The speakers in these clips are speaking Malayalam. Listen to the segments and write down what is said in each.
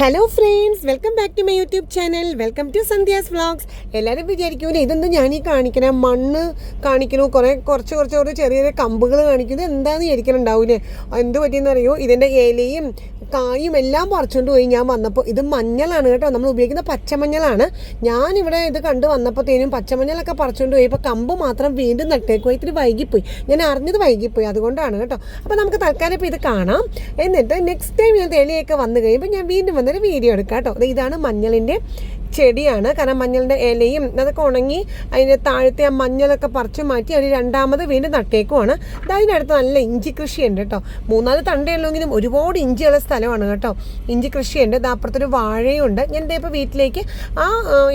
Hello friends welcome back to my YouTube channel welcome to Sandhya's vlogs എല്ലാവരും വിചാരിക്കൂലേ ഇതൊന്നും ഞാൻ ഈ കാണിക്കണേ? മണ്ണ് കാണിക്കണു കുറേ കുറച്ച് കുറച്ച് കുറച്ച് ചെറിയ ചെറിയ കമ്പുകൾ കാണിക്കുന്നു എന്താന്ന് വിചാരിക്കലുണ്ടാവൂലേ? എന്ത് പറ്റിയെന്ന് അറിയോ ഇതിന്റെ ഇലയും കായും എല്ലാം പറിച്ചുകൊണ്ട് പോയി ഞാൻ വന്നപ്പോൾ ഇത് മഞ്ഞളാണ് കേട്ടോ. നമ്മൾ ഉപയോഗിക്കുന്ന പച്ചമഞ്ഞളാണ്. ഞാനിവിടെ ഇത് കണ്ട് വന്നപ്പോഴത്തേനും പച്ചമഞ്ഞളൊക്കെ പറിച്ചുകൊണ്ട് പോയി ഇപ്പോൾ കമ്പ് മാത്രം വീണ്ടും നട്ടേക്കുവാ. ഇത്തിരി വൈകിപ്പോയി. ഞാൻ അറിഞ്ഞത് വൈകിപ്പോയി. അതുകൊണ്ടാണ് കേട്ടോ. അപ്പോൾ നമുക്ക് തൽക്കാലം ഇപ്പോൾ ഇത് കാണാം. എന്നിട്ട് നെക്സ്റ്റ് ടൈം ഞാൻ തെളിയൊക്കെ വന്നു കഴിയുമ്പോൾ ഞാൻ വീണ്ടും വന്നൊരു വീഡിയോ എടുക്കാം കേട്ടോ ഇതാണ് മഞ്ഞളിന്റെ ചെടിയാണ്. കാരണം മഞ്ഞളിന്റെ ഇലയും അതൊക്കെ ഉണങ്ങി അതിന്റെ താഴത്തെ ആ മഞ്ഞളൊക്കെ പറിച്ചു മാറ്റി അവർ രണ്ടാമത് വീണ്ടും നട്ടേക്കുവാണ്. ഇത് അതിനടുത്ത് നല്ല ഇഞ്ചി കൃഷിയുണ്ട് കേട്ടോ. മൂന്നാൽ തണ്ടയുള്ളെങ്കിലും ഒരുപാട് ഇഞ്ചിയുള്ള സ്ഥലമാണ് കേട്ടോ. ഇഞ്ചി കൃഷിയുണ്ട്. അപ്പുറത്തൊരു വാഴയുണ്ട്. ഞാൻ ഇതേ ഇപ്പോൾ വീട്ടിലേക്ക് ആ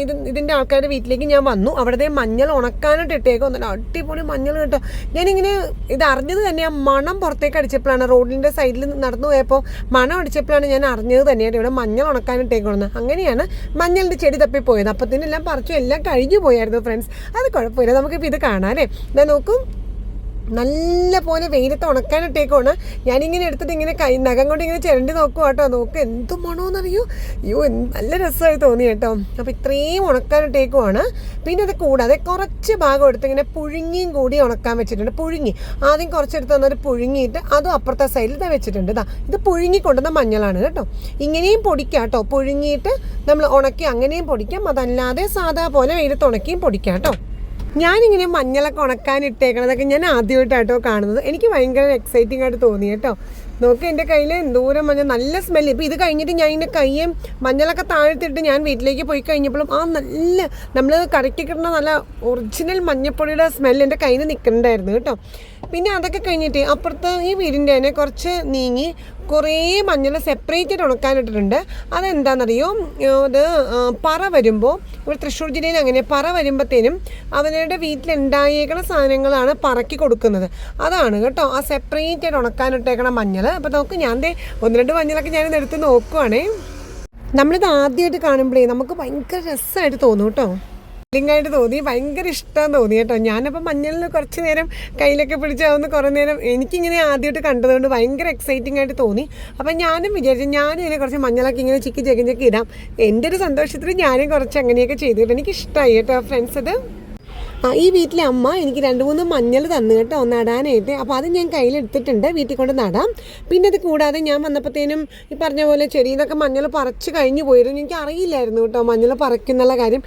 ഇത് ഇതിന്റെ ആൾക്കാരുടെ വീട്ടിലേക്ക് ഞാൻ വന്നു. അവിടുത്തെ മഞ്ഞൾ ഉണക്കാനായിട്ട് ഇട്ടേക്കും നല്ല അടിപൊളി മഞ്ഞൾ കേട്ടോ. ഞാനിങ്ങനെ ഇത് അറിഞ്ഞത് തന്നെ. ആ മണം പുറത്തേക്ക് അടിച്ചപ്പോഴാണ്. റോഡിന്റെ സൈഡിൽ നടന്നു പോയപ്പോൾ മണം അടിച്ചപ്പോഴാണ് ഞാൻ അറിഞ്ഞത് തന്നെയാണ് ഇവിടെ മഞ്ഞൾ ഉണക്കാനിട്ടേക്കണമെന്ന് അങ്ങനെയാണ് മഞ്ഞളിന്റെ തപ്പിപ്പോയത് അപ്പത്തിനെല്ലാം പറിച്ചു എല്ലാം കഴിഞ്ഞു പോയായിരുന്നു ഫ്രണ്ട്സ് അത് കുഴപ്പമില്ല. നമുക്കിപ്പോൾ ഇത് കാണാനേ ഞാൻ നോക്കും. നല്ല പോലെ വെയിലത്ത് ഉണക്കാനിട്ടേക്കുവാണ് ഞാനിങ്ങനെ എടുത്തിട്ട് ഇങ്ങനെ കൈ നഖം കൊണ്ട് ഇങ്ങനെ ചിരണ്ടി നോക്കുക കേട്ടോ നോക്ക് എന്ത് മണമെന്നറിയോ അയ്യോ നല്ല രസമായി തോന്നി കേട്ടോ. അപ്പോൾ ഇത്രയും ഉണക്കാനിട്ടേക്കുവാണ് പിന്നെ അത് കൂടാതെ കുറച്ച് ഭാഗം എടുത്ത് ഇങ്ങനെ പുഴുങ്ങിയും കൂടി ഉണക്കാൻ വെച്ചിട്ടുണ്ട്. പുഴുങ്ങി. ആദ്യം കുറച്ചെടുത്ത് തന്നൊരു പുഴുങ്ങിയിട്ട് അതും അപ്പുറത്തെ സൈഡിൽ ഇതാ വെച്ചിട്ടുണ്ട്. ഇതാ ഇത് പുഴുങ്ങി കൊണ്ടുവന്ന മഞ്ഞളാണ് കേട്ടോ. ഇങ്ങനെയും പൊടിക്കാം കേട്ടോ പുഴുങ്ങിയിട്ട് നമ്മൾ ഉണക്കി അങ്ങനെയും പൊടിക്കാം. അതല്ലാതെ സാധാ പോലെ വെയിലത്ത് ഉണക്കിയും പൊടിക്കാം കേട്ടോ ഞാനിങ്ങനെ മഞ്ഞളൊക്കെ ഉണക്കാൻ ഇട്ടേക്കണതൊക്കെ ഞാൻ ആദ്യമായിട്ടാട്ടോ കാണുന്നത്. എനിക്ക് ഭയങ്കര എക്സൈറ്റിംഗ് ആയിട്ട് തോന്നി കേട്ടോ. നോക്ക് എന്റെ കയ്യിൽ എന്തോരം മഞ്ഞൾ നല്ല സ്മെല്ല് ഇപ്പോൾ ഇത് കഴിഞ്ഞിട്ട് ഞാൻ ഇതിന്റെ കയ്യും മഞ്ഞളൊക്കെ താഴ്ത്തിട്ട് ഞാൻ വീട്ടിലേക്ക് പോയി കഴിഞ്ഞപ്പോഴും ആ നല്ല നമ്മൾ കറിക്ക് കിട്ടുന്ന നല്ല ഒറിജിനൽ മഞ്ഞപ്പൊടിയുടെ സ്മെല്ല് എന്റെ കയ്യിൽ നിൽക്കണ്ടായിരുന്നു കേട്ടോ. പിന്നെ അതൊക്കെ കഴിഞ്ഞിട്ട് അപ്പുറത്ത് ഈ വീടിന്റെ തന്നെ കുറച്ച് നീങ്ങി കുറേ മഞ്ഞൾ സെപ്പറേറ്റ് ആയിട്ട് ഉണക്കാനിട്ടിട്ടുണ്ട്. അതെന്താണെന്നറിയോ അത് പറ വരുമ്പോൾ ഇവിടെ തൃശ്ശൂർ ജില്ലയിൽ അങ്ങനെ പറ വരുമ്പോഴത്തേനും അവരുടെ വീട്ടിലുണ്ടായേക്കണ സാധനങ്ങളാണ് പറക്കി കൊടുക്കുന്നത്. അതാണ് കേട്ടോ. ആ സെപ്പറേറ്റ് ആയിട്ട് ഉണക്കാനിട്ടേക്കണ മഞ്ഞൾ. അപ്പോൾ നോക്ക് ഞാൻ ഒന്ന് രണ്ട് മഞ്ഞളൊക്കെ ഞാനിത് എടുത്ത് നോക്കുവാണേ. നമ്മളിത് ആദ്യമായിട്ട് കാണുമ്പോഴേ നമുക്ക് ഭയങ്കര രസമായിട്ട് തോന്നും കേട്ടോ. ഫീലിംഗായിട്ട് തോന്നി. ഭയങ്കര ഇഷ്ടം തോന്നി കേട്ടോ. ഞാനപ്പോൾ മഞ്ഞളിൽ കുറച്ച് നേരം കയ്യിലൊക്കെ പിടിച്ചാവുന്ന കുറേ നേരം എനിക്കിങ്ങനെ ആദ്യമായിട്ട് കണ്ടതുകൊണ്ട് ഭയങ്കര എക്സൈറ്റിംഗ് ആയിട്ട് തോന്നി. അപ്പം ഞാനും വിചാരിച്ചു ഞാനും ഇതിനെ കുറച്ച് മഞ്ഞളൊക്കെ ഇങ്ങനെ ചിക്കി ചെക്കി ചെക്കി ഇടാം. എന്റെ ഒരു സന്തോഷത്തിൽ ഞാനും കുറച്ച് അങ്ങനെയൊക്കെ ചെയ്തിട്ട് എനിക്ക് ഇഷ്ടമായി കേട്ടോ ഫ്രണ്ട്സ് അത് ആ ഈ വീട്ടിലെ അമ്മ എനിക്ക് രണ്ട് മൂന്ന് മഞ്ഞൾ തന്നു കേട്ടോ നടാനായിട്ട്. അപ്പോൾ അത് ഞാൻ കയ്യിലെടുത്തിട്ടുണ്ട്. വീട്ടിൽ കൊണ്ട് നടാം. പിന്നെ അത് കൂടാതെ ഞാൻ വന്നപ്പോഴത്തേനും ഈ പറഞ്ഞ പോലെ ചെടിയിൽ നിന്നൊക്കെ മഞ്ഞൾ പറിച്ച് കഴിഞ്ഞു പോയിരുന്നു. എനിക്ക് അറിയില്ലായിരുന്നു കേട്ടോ മഞ്ഞൾ പറിക്കുന്നുള്ള കാര്യം.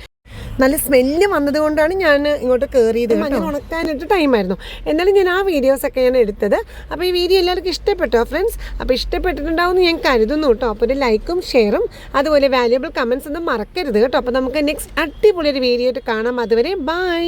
നല്ല സ്മെല്ല് വന്നതുകൊണ്ടാണ് ഞാൻ ഇങ്ങോട്ട് കയറിയത് അങ്ങനെ ഉണക്കാനായിട്ട് ടൈമായിരുന്നു. എന്നാലും ഞാൻ ആ വീഡിയോസൊക്കെ ഞാൻ എടുത്തത്. അപ്പോൾ ഈ വീഡിയോ എല്ലാവർക്കും ഇഷ്ടപ്പെട്ടോ ഫ്രണ്ട്സ് അപ്പോൾ ഇഷ്ടപ്പെട്ടിട്ടുണ്ടാവും എന്ന് ഞാൻ കരുതുന്നു കേട്ടോ. അപ്പോൾ ഒരു ലൈക്കും ഷെയറും അതുപോലെ വാല്യുബിൾ കമൻസ് ഒന്നും മറക്കരുത് കേട്ടോ. അപ്പോൾ നമുക്ക് നെക്സ്റ്റ് അടിപൊളി ഒരു വീഡിയോ ആയിട്ട് കാണാം. അതുവരെ ബൈ